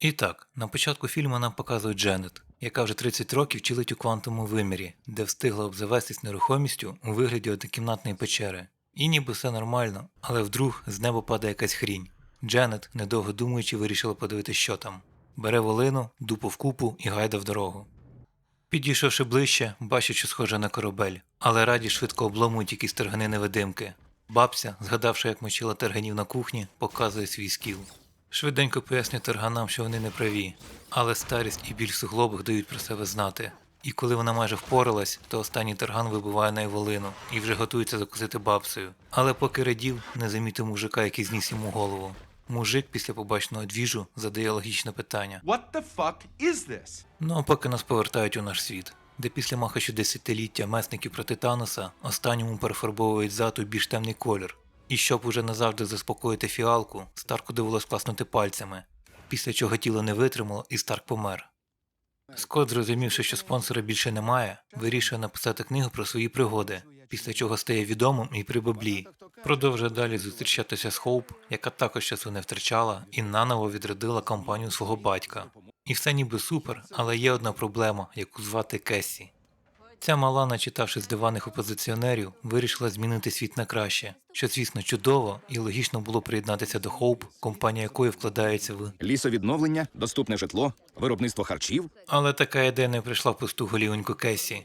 І так, на початку фільму нам показують Дженет, яка вже 30 років чилить у квантовому вимірі, де встигла обзавестись нерухомістю у вигляді однокімнатної печери. І ніби все нормально, але вдруг з неба падає якась хрінь. Дженет, недовго думаючи, вирішила подивитися, що там. Бере волину, дупу в купу і гайда в дорогу. Підійшовши ближче, бачить, що схоже на корабель, але раді швидко обломують якісь тергани невидимки. Бабця, згадавши, як мочила терганів на кухні, показує свій скіл. Швиденько пояснює терганам, що вони не праві, але старість і біль в суглобах дають про себе знати. І коли вона майже впоралась, то останній терган вибиває неї волину і вже готується закусити бабцею. Але поки радів, не замітив мужика, який зніс йому голову. Мужик після побаченого двіжу задає логічне питання. What the fuck is this? Ну а поки нас повертають у наш світ, де після махачу десятиліття месників проти Таноса останньому перефарбовують зад у більш темний колір. І щоб уже назавжди заспокоїти фіалку, Старку довелось класнути пальцями, після чого тіло не витримало і Старк помер. Скотт, зрозумівши, що спонсора більше немає, вирішує написати книгу про свої пригоди, після чого стає відомим і при баблі. Продовжує далі зустрічатися з Хоуп, яка також часу не втрачала і наново відродила компанію свого батька. І все ніби супер, але є одна проблема, яку звати Кесі. Ця мала, начитавшись диваних опозиціонерів, вирішила змінити світ на краще, що, звісно, чудово і логічно було приєднатися до Хоуп, компанія якої вкладається в. Лісовідновлення, доступне житло, виробництво харчів. Але така ідея не прийшла в пусту голівоньку Кесі.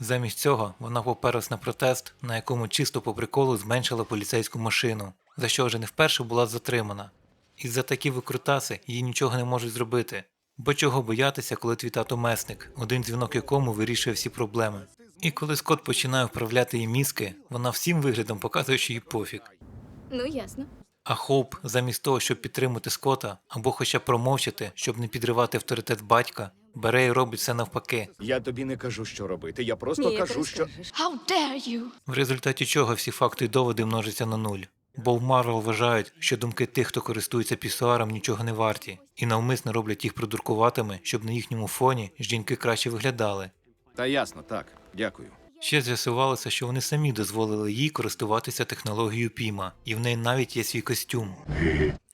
Замість цього вона поперлась на протест, на якому чисто по приколу зменшила поліцейську машину, за що вже не вперше була затримана. І за такі викрутаси їй нічого не можуть зробити. Бо чого боятися, коли твій тато месник, один дзвінок якому вирішує всі проблеми. І коли Скотт починає вправляти її мізки, вона всім виглядом показує, що їй пофіг. Ну, ясно. А Хоуп, замість того, щоб підтримати Скотта, або хоча б промовчати, щоб не підривати авторитет батька, бере і робить все навпаки, Я тобі не кажу, що робити. Я просто Ні, кажу, що. How dare you? в результаті чого всі факти і доводи множаться на нуль. Бо в Марвел вважають, що думки тих, хто користується пісуаром, нічого не варті, і навмисно роблять їх продуркуватими, щоб на їхньому фоні жінки краще виглядали. та ясно, так. Дякую. Ще з'ясувалося, що вони самі дозволили їй користуватися технологією Піма, і в неї навіть є свій костюм.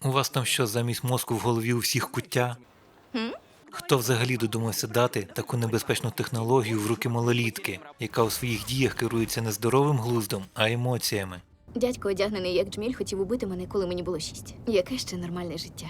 У вас там що замість мозку в голові у всіх куття? Хто взагалі додумався дати таку небезпечну технологію в руки малолітки, яка у своїх діях керується не здоровим глуздом, а емоціями? Дядько, одягнений як джміль, хотів убити мене, коли мені було шість. Яке ще нормальне життя?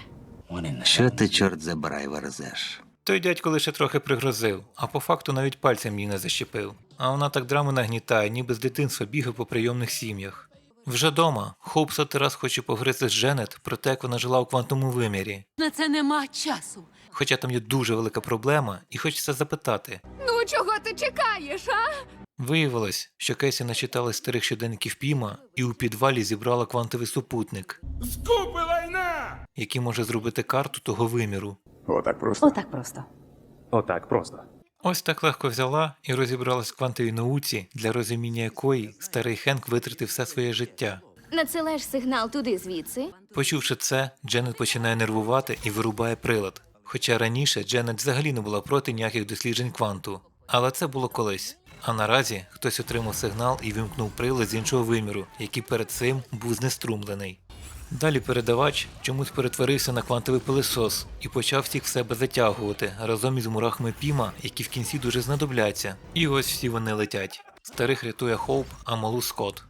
Що ти, чорт забирай, верзеш? Той дядько лише трохи пригрозив, а по факту навіть пальцем її не защепив. А вона так драму нагнітає, ніби з дитинства бігає по прийомних сім'ях. Вже дома Хоуп сотий раз хоче погризти з Дженет про те, як вона жила у квантовому вимірі. На це нема часу. Хоча там є дуже велика проблема, і хочеться запитати. Ну, чого ти чекаєш, а? Виявилось, що Кесі начитала старих щоденників Піма і у підвалі зібрала квантовий супутник, Скупи лайна! який може зробити карту того виміру. Отак просто. Отак просто. Отак просто. Ось так легко взяла і розібралась в квантовій науці, для розуміння якої старий Хенк витратив все своє життя. Надсилаєш сигнал туди звідси. Почувши це, Дженет починає нервувати і вирубає прилад. Хоча раніше Дженет взагалі не була проти ніяких досліджень кванту. Але це було колись. А наразі хтось отримав сигнал і вимкнув прилад з іншого виміру, який перед цим був знеструмлений. Далі передавач чомусь перетворився на квантовий пилисос і почав всіх в себе затягувати разом із мурахами Піма, які в кінці дуже знадобляться. І ось всі вони летять. Старих рятує Хоуп, а малу Скотт.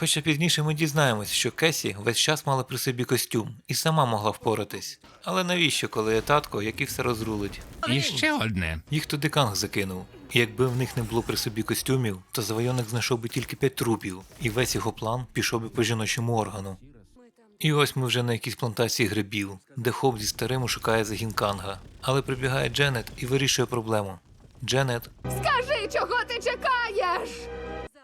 Хоча пізніше ми дізнаємось, що Кесі весь час мала при собі костюм і сама могла впоратись. Але навіщо, коли є татко, який все розрулить? І ще одне. Їх туди Канг закинув. І якби в них не було при собі костюмів, то завойовник знайшов би тільки п'ять трупів, і весь його план пішов би по жіночому органу. І ось ми вже на якійсь плантації грибів, де Хоп зі старим шукає загін Канга. Але прибігає Дженет і вирішує проблему. Дженет, Скажи, чого ти чекаєш?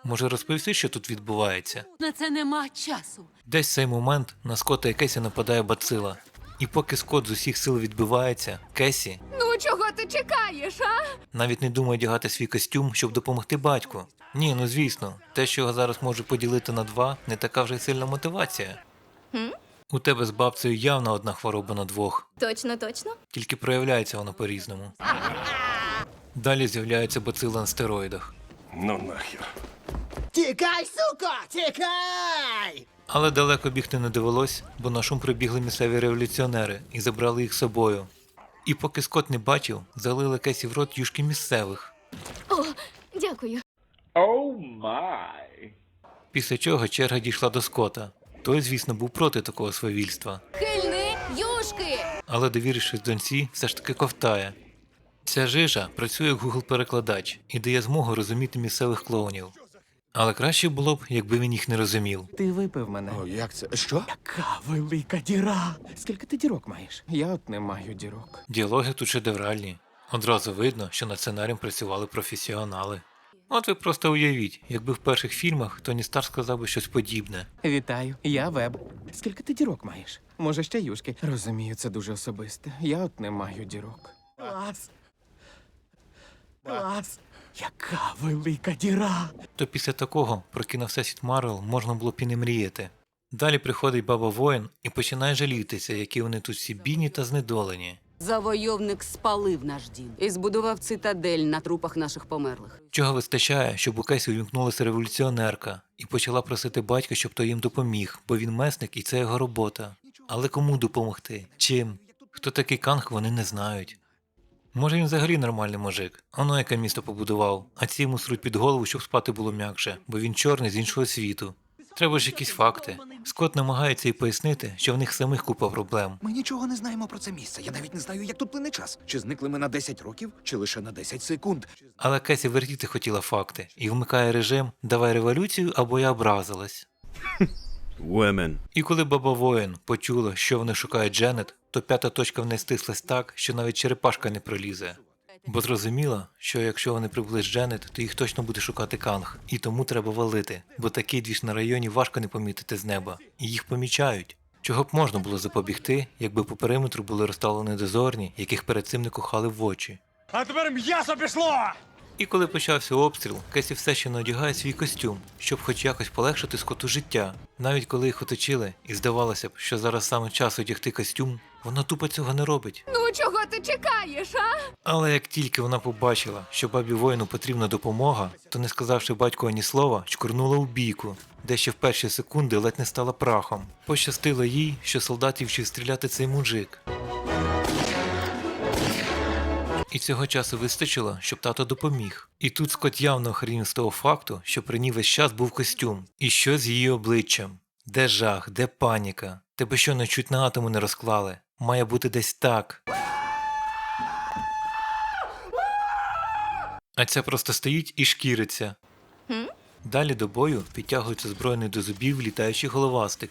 Може розповісти, що тут відбувається? На це нема часу. Десь в цей момент на Скотта і Кесі нападає бацила. І поки Скотт з усіх сил відбивається, Кесі Ну, чого ти чекаєш, а? навіть не думає одягати свій костюм, щоб допомогти батьку. Ні, ну звісно, те, що його зараз може поділити на два, не така вже й сильна мотивація. У тебе з бабцею явно одна хвороба на двох, Точно, точно. тільки проявляється вона по-різному. Далі з'являється бацила на стероїдах. Ну нахер. Тікай, сука! Тікай! Але далеко бігти не довелось, бо на шум прибігли місцеві революціонери і забрали їх з собою. І поки Скот не бачив, залили Кесі в рот юшки місцевих. О, дякую. Після чого черга дійшла до Скота. Той, звісно, був проти такого свавільства, Хильни юшки! але довірившись доньці, все ж таки ковтає. Ця жижа працює як Google-перекладач і дає змогу розуміти місцевих клоунів. Але краще було б, якби він їх не розумів. Ти випив мене. О, як це? Що? Яка велика діра! Скільки ти дірок маєш? Я от не маю дірок. Діалоги тут шедевральні. Одразу видно, що над сценарієм працювали професіонали. От ви просто уявіть, якби в перших фільмах Тоні Стар сказав би щось подібне. Вітаю, я веб. Скільки ти дірок маєш? Може, ще юшки? Розумію, це дуже особисте. Я от не маю дірок. Клас. Клас. Яка велика діра! То після такого про кіно Всесвіт Марвел можна було б і не мріяти. Далі приходить баба воїн і починає жалітися, які вони тут всі бідні та знедолені. Завойовник спалив наш дім і збудував цитадель на трупах наших померлих. Чого вистачає, щоб у Кесі увімкнулася революціонерка і почала просити батька, щоб той їм допоміг, бо він месник і це його робота. Але кому допомогти? Чим? Хто такий Канг, вони не знають. Може він взагалі нормальний мужик, оно яке місто побудував, а ці йому сруть під голову, щоб спати було м'якше, бо він чорний з іншого світу. Треба ж якісь факти. Скот намагається їй пояснити, що в них самих купа проблем. Ми нічого не знаємо про це місце. Я навіть не знаю, як тут плине час. Чи зникли ми на 10 років, чи лише на 10 секунд. Але Кесі вертіти хотіла факти і вмикає режим Давай революцію або я образилась. Women. І коли баба воїн почула, що вони шукають Дженет, то п'ята точка в неї стислась так, що навіть черепашка не пролізе. Бо зрозуміла, що якщо вони прибули з Дженет, то їх точно буде шукати Канг, і тому треба валити, бо такий двіж на районі важко не помітити з неба, і їх помічають. Чого б можна було запобігти, якби по периметру були розставлені дозорні, яких перед цим не кохали в очі. А тепер м'ясо пішло! І коли почався обстріл, Кесі все ще не одягає свій костюм, щоб хоч якось полегшити скоту життя. Навіть коли їх оточили, і здавалося б, що зараз саме час одягти костюм, вона тупо цього не робить. Ну чого ти чекаєш, а? Але як тільки вона побачила, що бабі воїну потрібна допомога, то не сказавши батьку ані слова, чкурнула у бійку, де ще в перші секунди ледь не стала прахом. Пощастило їй, що солдатів вчив стріляти цей мужик. І цього часу вистачило, щоб тато допоміг. І тут Скот явно охренів з того факту, що при ній весь час був костюм. І що з її обличчям? Де жах, де паніка? Тебе що не чуть на атому не розклали? Має бути десь так. А ця просто стоїть і шкіриться. Далі до бою підтягується збройний до зубів літаючий головастик,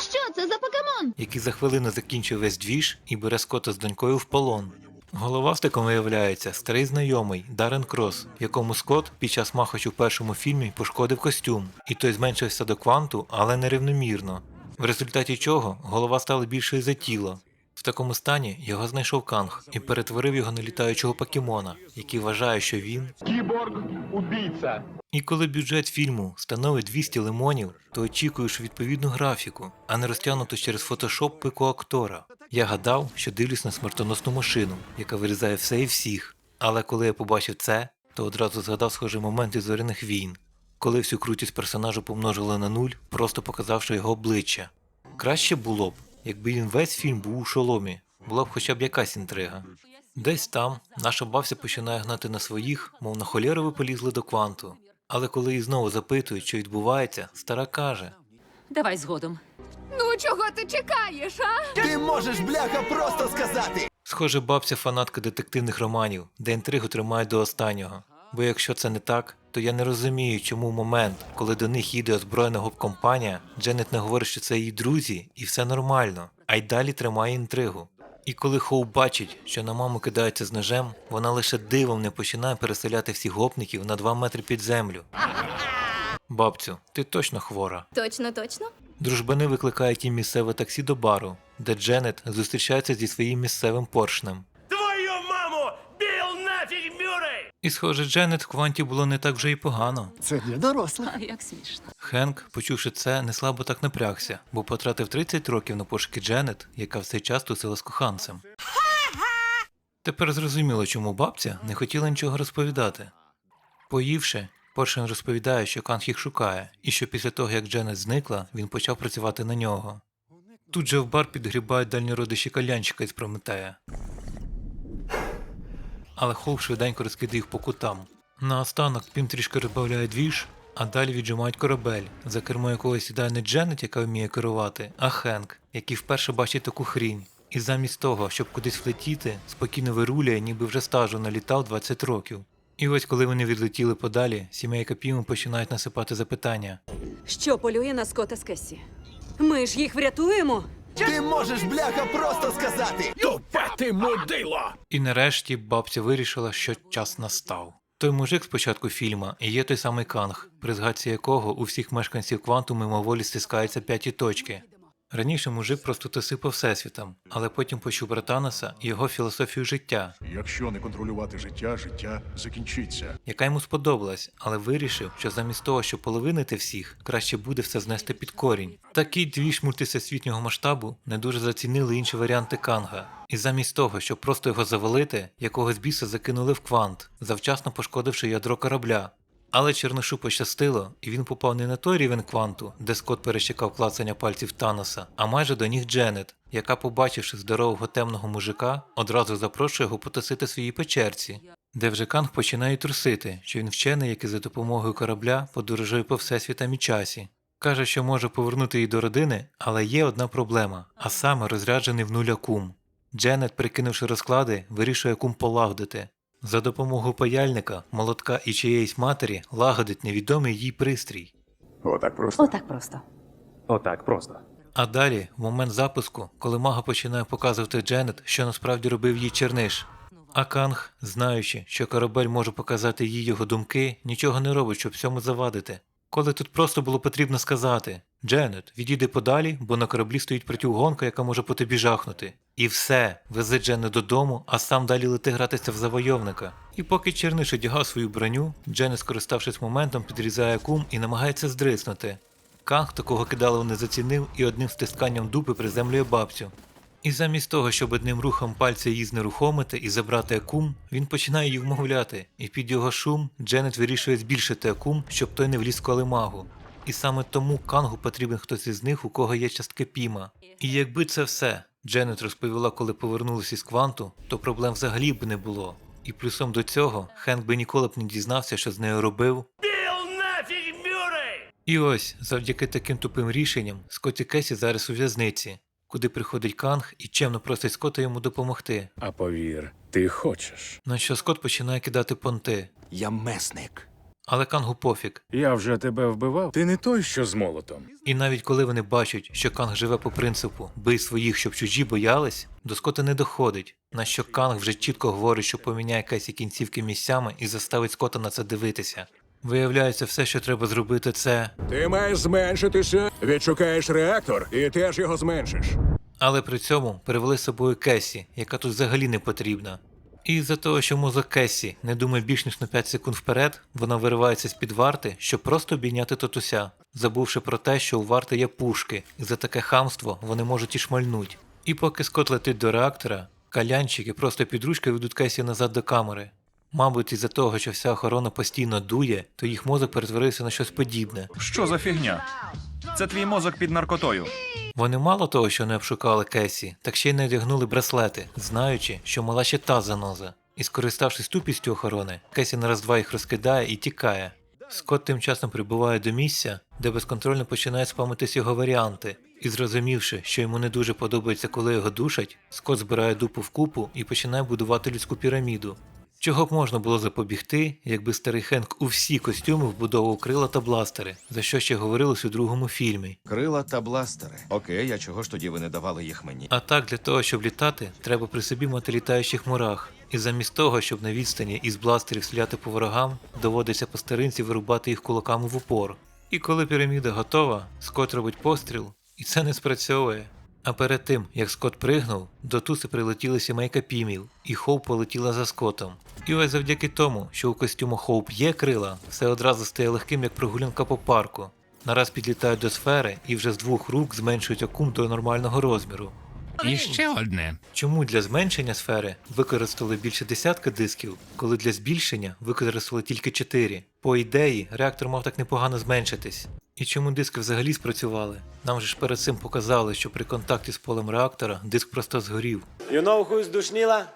Що це за покемон? який за хвилину закінчує весь двіж і бере скота з донькою в полон. Головастиком виявляється старий знайомий Дарен Крос, якому Скот під час махачу в першому фільмі пошкодив костюм, і той зменшився до кванту, але нерівномірно. В результаті чого голова стала більшою за тіло. В такому стані його знайшов Канг і перетворив його на літаючого покемона, який вважає, що він Кіборг-убійця. І коли бюджет фільму становить 200 лимонів, то очікуєш відповідну графіку, а не розтягнуту через фотошоп пику актора. Я гадав, що дивлюсь на смертоносну машину, яка вирізає все і всіх. Але коли я побачив це, то одразу згадав схожий момент із зоряних війн, коли всю крутість персонажа помножили на нуль, просто показавши його обличчя. Краще було б, якби він весь фільм був у шоломі, була б хоча б якась інтрига. Десь там наша бався починає гнати на своїх, мов на холєру ви полізли до кванту. Але коли її знову запитують, що відбувається, стара каже: Давай згодом. Ну чого ти чекаєш, а? Ти можеш, бляха, просто сказати! Схоже, бабця фанатка детективних романів, де інтригу тримають до останнього. Бо якщо це не так, то я не розумію, чому в момент, коли до них їде озброєна гоп-компанія, Дженет не говорить, що це її друзі, і все нормально, а й далі тримає інтригу. І коли Хоу бачить, що на маму кидається з ножем, вона лише дивом не починає переселяти всіх гопників на 2 метри під землю. Бабцю, ти точно хвора. Точно, точно. Дружбани викликають їм місцеве таксі до бару, де Дженет зустрічається зі своїм місцевим поршнем. І схоже, Дженет в кванті було не так вже й погано. Це для дорослих. А як смішно. Хенк, почувши це, не слабо так напрягся, бо потратив 30 років на пошуки Дженет, яка в цей час тусила з коханцем. Тепер зрозуміло, чому бабця не хотіла нічого розповідати. Поївши, Поршень розповідає, що Канг їх шукає, і що після того, як Дженет зникла, він почав працювати на нього. Тут же в бар підгрібають дальні родичі калянчика із Прометея. Але Хоуп швиденько розкидає їх по кутам. Наостанок Пім трішки розбавляє двіж, а далі віджимають корабель, за кермо якого сідає не Дженет, яка вміє керувати, а Хенк, який вперше бачить таку хрінь. І замість того, щоб кудись влетіти, спокійно вирулює, ніби вже стажу налітав 20 років. І ось коли вони відлетіли подалі, сімейка Піму починають насипати запитання. Що полює на Скотта з Кесі? Ми ж їх врятуємо? Ти можеш, бляха, просто сказати. Тупе ти мудило! І нарешті бабця вирішила, що час настав. Той мужик з початку фільма і є той самий Канг, при згадці якого у всіх мешканців кванту мимоволі стискаються п'яті точки. Раніше мужик просто тусив по всесвітам, але потім почув про Таноса і його філософію життя, Якщо не контролювати життя, життя закінчиться. яка йому сподобалась, але вирішив, що замість того, щоб половинити всіх, краще буде все знести під корінь. Такий двіж мультисвітнього масштабу не дуже зацінили інші варіанти Канга, і замість того, щоб просто його завалити, якогось біса закинули в квант, завчасно пошкодивши ядро корабля. Але Черношу пощастило, і він попав не на той рівень кванту, де Скот перещекав клацання пальців Таноса, а майже до ніг Дженет, яка, побачивши здорового темного мужика, одразу запрошує його потусити своїй печерці, де вже Канг починає трусити, що він вчений, який за допомогою корабля подорожує по всесвітам і часі. Каже, що може повернути її до родини, але є одна проблема, а саме розряджений в нуль акум. Дженет, прикинувши розклади, вирішує кум полагодити. За допомогою паяльника, молотка і чиєїсь матері лагодить невідомий їй пристрій. Отак просто. Отак просто. Отак просто. А далі, в момент запуску, коли мага починає показувати Дженет, що насправді робив їй черниш. А Канг, знаючи, що корабель може показати їй його думки, нічого не робить, щоб всьому завадити. Коли тут просто було потрібно сказати Дженет, відійди подалі, бо на кораблі стоїть противгонка, яка може по тобі жахнути. І все, везе Дженет додому, а сам далі лети гратися в завойовника. І поки Черниш одягав свою броню, Дженет, скориставшись моментом, підрізає кум і намагається здриснути. Канг такого кидалого не зацінив і одним стисканням дупи приземлює бабцю. І замість того, щоб одним рухом пальця її знерухомити і забрати акум, він починає її вмовляти, і під його шум Дженет вирішує збільшити акум, щоб той не вліз колемагу. І саме тому Кангу потрібен хтось із них, у кого є частки піма. І якби це все Дженет розповіла, коли повернулися із кванту, то проблем взагалі б не було. І плюсом до цього Хенк би ніколи б не дізнався, що з нею робив, і ось, завдяки таким тупим рішенням, Скотт і Кесі зараз у в'язниці, куди приходить Канг і чемно просить Скотта йому допомогти. А повір, ти хочеш. На що Скотт починає кидати понти. Я месник. Але Кангу пофіг. Я вже тебе вбивав. Ти не той, що з молотом. І навіть коли вони бачать, що Канг живе по принципу бий своїх, щоб чужі боялись, до Скотта не доходить. На що Канг вже чітко говорить, що поміняє Кесі кінцівки місцями і заставить Скотта на це дивитися. Виявляється, все, що треба зробити, це. Ти маєш зменшитися, відшукаєш реактор і теж його зменшиш. Але при цьому перевели з собою Кесі, яка тут взагалі не потрібна. І з-за того, що мозок Кесі не думає більш ніж на 5 секунд вперед, вона виривається з-під варти, щоб просто обійняти татуся, забувши про те, що у варти є пушки, і за таке хамство вони можуть і шмальнуть. І поки Скот летить до реактора, калянчики просто під ручкою ведуть Кесі назад до камери. Мабуть, із-за того, що вся охорона постійно дує, то їх мозок перетворився на щось подібне. Що за фігня? Це твій мозок під наркотою. Вони мало того, що не обшукали Кесі, так ще й не одягнули браслети, знаючи, що мала ще та заноза. І скориставшись тупістю охорони, Кесі на раз-два їх розкидає і тікає. Скотт тим часом прибуває до місця, де безконтрольно починає спамитись його варіанти, і зрозумівши, що йому не дуже подобається, коли його душать, Скотт збирає дупу в купу і починає будувати людську піраміду. Чого б можна було запобігти, якби старий Хенк у всі костюми вбудовував крила та бластери, за що ще говорилось у другому фільмі. Крила та бластери. Окей, а чого ж тоді ви не давали їх мені? А так, для того, щоб літати, треба при собі мати літаючих мурах. І замість того, щоб на відстані із бластерів стріляти по ворогам, доводиться по старинці вирубати їх кулаками в упор. І коли піраміда готова, Скот робить постріл, і це не спрацьовує. А перед тим, як Скот пригнув, до туси прилетіли сімейка пімів, і Хоуп полетіла за Скотом. І ось завдяки тому, що у костюму Хоуп є крила, все одразу стає легким, як прогулянка по парку. Нараз підлітають до сфери і вже з двох рук зменшують акум до нормального розміру. І ще одне. Чому для зменшення сфери використали більше десятка дисків, коли для збільшення використали тільки 4? По ідеї, реактор мав так непогано зменшитись. І чому диски взагалі спрацювали? Нам же ж перед цим показали, що при контакті з полем реактора диск просто згорів. You know who's душніла?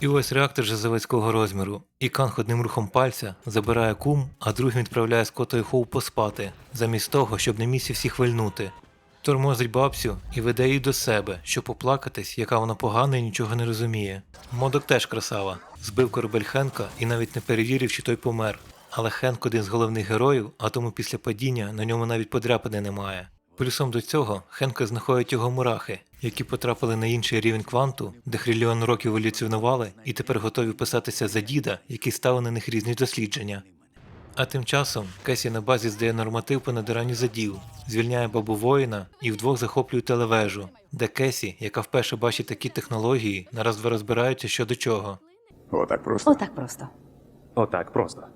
І ось реактор же заводського розміру. І Канг одним рухом пальця забирає кум, а другим відправляє Скотта і Хоу поспати, замість того, щоб на місці всіх вальнути. Тормозить бабцю і веде її до себе, щоб поплакатись, яка вона погана і нічого не розуміє. Модок теж красава. Збив корабель Хенка і навіть не перевірив, чи той помер. Але Хенк один з головних героїв, а тому після падіння на ньому навіть подряпини немає. Плюсом до цього Хенка знаходять його мурахи, які потрапили на інший рівень кванту, де хрильйон років еволюціонували і тепер готові писатися за діда, який ставив на них різні дослідження. А тим часом Кесі на базі здає норматив по надиранню заділ, звільняє бабу воїна і вдвох захоплює телевежу, де Кесі, яка вперше бачить такі технології, нараз два розбираються що до чого. Отак просто. Отак просто. Отак просто.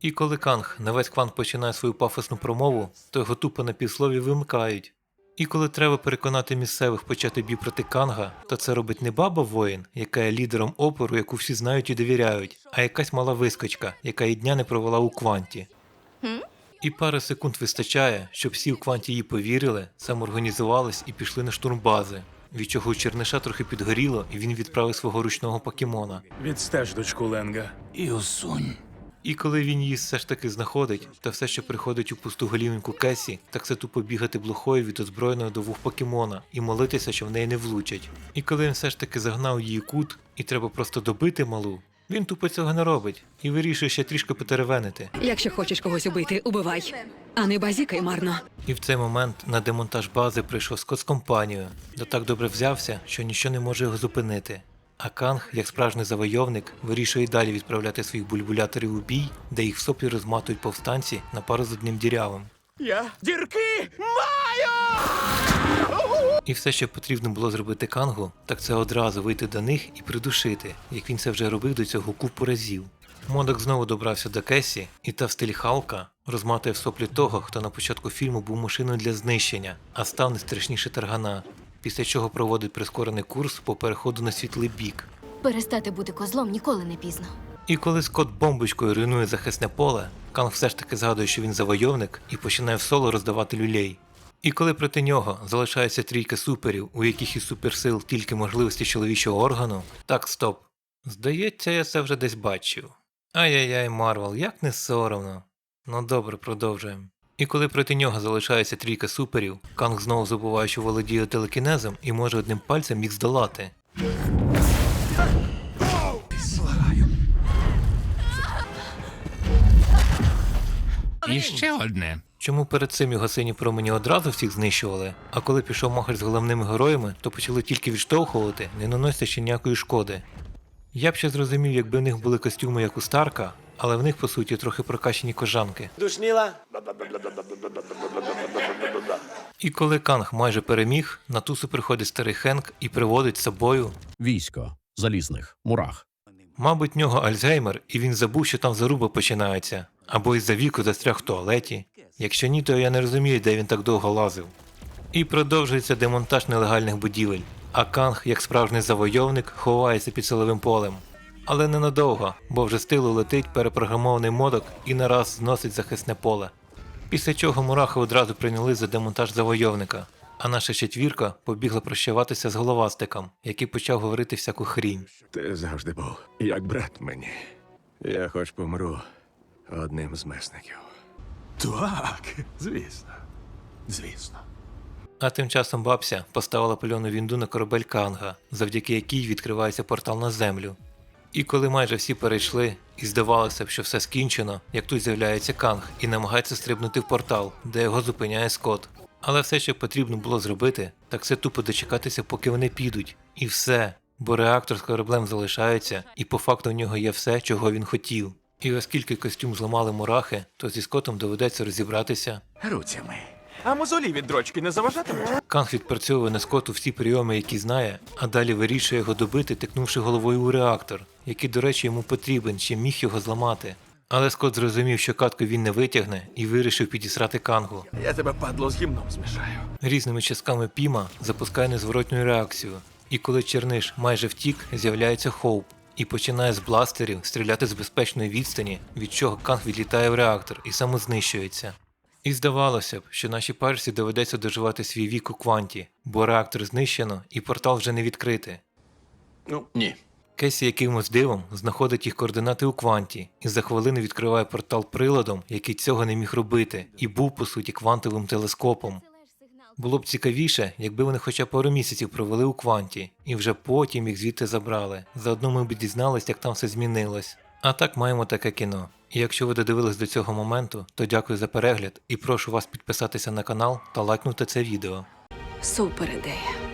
І коли Канг на весь квант починає свою пафосну промову, то його тупо на півслові вимикають. І коли треба переконати місцевих почати бій проти Канга, то це робить не баба воїн, яка є лідером опору, яку всі знають і довіряють, а якась мала вискочка, яка і дня не провела у кванті. І пари секунд вистачає, щоб всі у кванті їй повірили, самоорганізувались і пішли на штурм бази. Від чого у Черниша трохи підгоріло, і він відправив свого ручного покемона. Відстеж дочку Ленга. І усунь. І коли він її все ж таки знаходить, та все, що приходить у пусту голівеньку Кесі, так це тупо бігати блохою від озброєного до вух покемона і молитися, що в неї не влучать. І коли він все ж таки загнав її кут, і треба просто добити малу, він тупо цього не робить і вирішує ще трішки потеревенити. Якщо хочеш когось убити, убивай. А не базікай марно. І в цей момент на демонтаж бази прийшов Скот з компанією, де так добре взявся, що ніщо не може його зупинити. А Канг, як справжній завойовник, вирішує далі відправляти своїх бульбуляторів у бій, де їх в соплі розматують повстанці на пару з одним дірявим. Я дірки! маю! І все, що потрібно було зробити Кангу, так це одразу вийти до них і придушити, як він це вже робив до цього купу разів. Модок знову добрався до Кесі, і та в стилі Халка розматує в соплі того, хто на початку фільму був машиною для знищення, а став не страшніше таргана, після чого проводить прискорений курс по переходу на світлий бік. Перестати бути козлом ніколи не пізно. І коли Скотт бомбочкою руйнує захисне поле, Канг все ж таки згадує, що він завойовник і починає в соло роздавати люлей. І коли проти нього залишається трійка суперів, у яких із суперсил тільки можливості чоловічого органу, так стоп. Здається, я це вже десь бачив. Ай-яй-яй, Марвел, як не соромно. Ну добре, продовжуємо. І коли проти нього залишається трійка суперів, Канг знову забуває, що володіє телекінезом і може одним пальцем їх здолати. І ще одне. Чому перед цим його сині промені одразу всіх знищували, а коли пішов махач з головними героями, то почали тільки відштовхувати, не наносячи ніякої шкоди. Я б ще зрозумів, якби в них були костюми, як у Старка, але в них, по суті, трохи прокачені кожанки. Душніла? І коли Канг майже переміг, на тусу приходить старий Хенк і приводить з собою. Військо залізних мурах. Мабуть, в нього Альцгеймер, і він забув, що там заруба починається, або із-за віку застряг в туалеті. Якщо ні, то я не розумію, де він так довго лазив. І продовжується демонтаж нелегальних будівель, а Канг, як справжній завойовник, ховається під силовим полем. Але ненадовго, бо вже з тилу летить перепрограмований модок і нараз зносить захисне поле. Після чого мурахи одразу прийняли за демонтаж завойовника, а наша четвірка побігла прощаватися з головастиком, який почав говорити всяку хрінь. Ти завжди був як брат мені. Я хоч помру одним з месників. Так, звісно. Звісно. А тим часом бабся поставила пальону вінду на корабель Канга, завдяки якій відкривається портал на землю. І коли майже всі перейшли, і здавалося б, що все скінчено, як тут з'являється Канг і намагається стрибнути в портал, де його зупиняє Скот. Але все, що потрібно було зробити, так це тупо дочекатися, поки вони підуть. І все. Бо реактор з кораблем залишається, і по факту в нього є все, чого він хотів. І оскільки костюм зламали мурахи, то зі Скотом доведеться розібратися, Руцями. А мозолі від дрочки не заважатимуть? Канг відпрацьовує на скоту всі прийоми, які знає, а далі вирішує його добити, тикнувши головою у реактор, який, до речі, йому потрібен, чи міг його зламати. Але Скотт зрозумів, що катку він не витягне, і вирішив підісрати кангу. Я тебе падло з гімном змішаю. Різними частками Піма запускає незворотню реакцію. І коли Черниш майже втік, з'являється Хоуп і починає з бластерів стріляти з безпечної відстані, від чого Канг відлітає в реактор і самознищується. І здавалося б, що нашій парсі доведеться доживати свій вік у кванті, бо реактор знищено і портал вже не відкрити. Ну, ні. Кесі якимось дивом знаходить їх координати у кванті і за хвилину відкриває портал приладом, який цього не міг робити, і був по суті квантовим телескопом. Було б цікавіше, якби вони хоча пару місяців провели у кванті, і вже потім їх звідти забрали. Заодно ми б дізнались, як там все змінилось. А так маємо таке кіно. Якщо ви додивились до цього моменту, то дякую за перегляд і прошу вас підписатися на канал та лайкнути це відео. Супер ідея.